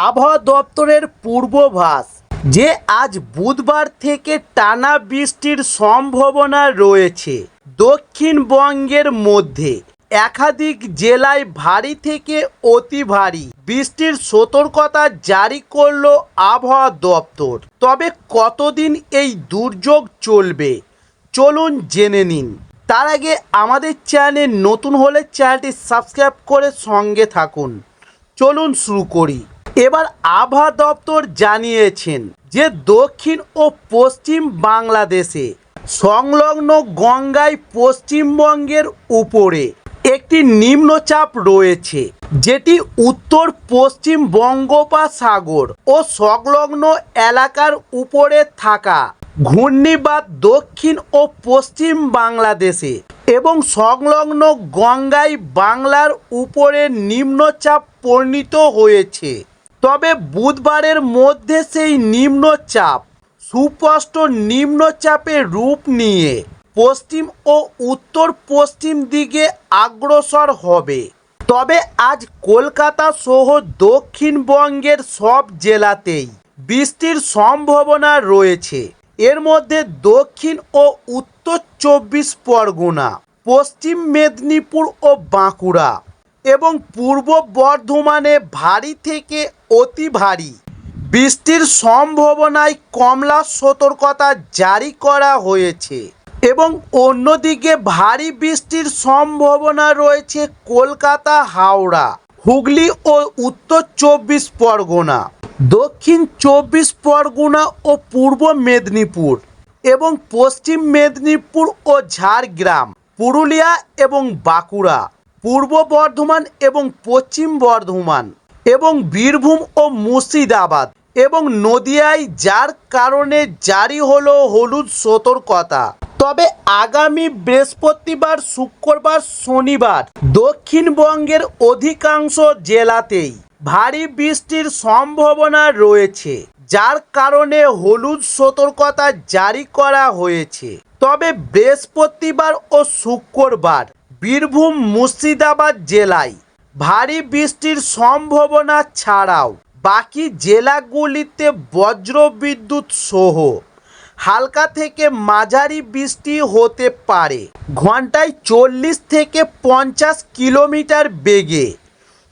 আবহাওয়া দপ্তরের পূর্বাভাস যে আজ বুধবার থেকে টানা বৃষ্টির সম্ভাবনা রয়েছে। দক্ষিণবঙ্গের মধ্যে একাধিক জেলায় ভারী থেকে অতি ভারী বৃষ্টির সতর্কতা জারি করল আবহাওয়া দপ্তর। তবে কতদিন এই দুর্যোগ চলবে? চলুন জেনে নিন। তার আগে আমাদের চ্যানেল নতুন হলে চ্যানেলটি সাবস্ক্রাইব করে সঙ্গে থাকুন। চলুন শুরু করি। এবার আবহাওয়া দপ্তর জানিয়েছেন যে দক্ষিণ ও পশ্চিম বাংলাদেশে সংলগ্ন গঙ্গায় পশ্চিমবঙ্গের উপরে একটি নিম্নচাপ রয়েছে, যেটি উত্তর পশ্চিম বঙ্গোপসাগর ও সংলগ্ন এলাকার উপরে থাকা ঘূর্ণিবাদ দক্ষিণ ও পশ্চিম বাংলাদেশে এবং সংলগ্ন গঙ্গায় বাংলার উপরে নিম্নচাপ পরিণত হয়েছে। তবে বুধবারের মধ্যে সেই নিম্নচাপ, সুস্পষ্ট নিম্নচাপের রূপ নিয়ে পশ্চিম ও উত্তর পশ্চিম দিকে অগ্রসর হবে। তবে আজ কলকাতা সহ দক্ষিণবঙ্গের সব জেলাতেই বৃষ্টির সম্ভাবনা রয়েছে। এর মধ্যে দক্ষিণ ও উত্তর চব্বিশ পরগনা, পশ্চিম মেদিনীপুর ও বাঁকুড়া। এবং পূর্ব বর্ধমানে ভারী থেকে অতি ভারী। বৃষ্টির সম্ভাবনায় কমলা সতর্কতা জারি করা হয়েছে এবং অন্যদিকে ভারী বৃষ্টির সম্ভাবনা রয়েছে কলকাতা, হাওড়া, হুগলি ও উত্তর চব্বিশ পরগনা, দক্ষিণ চব্বিশ পরগনা ও পূর্ব মেদিনীপুর এবং পশ্চিম মেদিনীপুর ও ঝাড়গ্রাম, পুরুলিয়া এবং বাঁকুড়া। পূর্ব বর্ধমান এবং পশ্চিম বর্ধমান এবং বীরভূম ও মুর্শিদাবাদ এবং নদিয়ায়, যার কারণে জারি হলো হলুদ সতর্কতা। তবে আগামী বৃহস্পতিবার, শুক্রবার, শনিবার দক্ষিণবঙ্গের অধিকাংশ জেলাতেই ভারী বৃষ্টির সম্ভাবনা রয়েছে, যার কারণে হলুদ সতর্কতা জারি করা হয়েছে। তবে বৃহস্পতিবার ও শুক্রবার বীরভূম মুর্শিদাবাদ জেলায় ভারী বৃষ্টির সম্ভাবনা ছাড়াও বাকি জেলাগুলিতে বজ্র বিদ্যুৎ সহ হালকা থেকে মাঝারি বৃষ্টি হতে পারে। ঘন্টায় চল্লিশ থেকে পঞ্চাশ কিলোমিটার বেগে।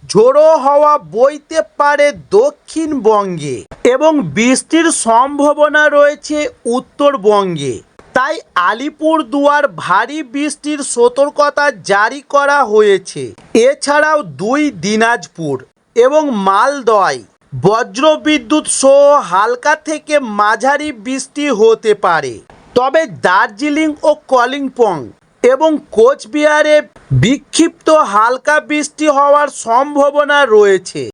ঝোড়ো হওয়া বইতে পারে দক্ষিণবঙ্গে এবং বৃষ্টির সম্ভাবনা রয়েছে উত্তরবঙ্গে। তাই আলিপুর দুয়ার ভারী বৃষ্টির সতর্কতা জারি করা হয়েছে। এছাড়াও দুই দিনাজপুর এবং মালদয় বজ্রবিদ্যুৎ সহ হালকা থেকে মাঝারি বৃষ্টি হতে পারে। তবে দার্জিলিং ও কলিম্পং এবং কোচবিহারে বিক্ষিপ্ত হালকা বৃষ্টি হওয়ার সম্ভাবনা রয়েছে।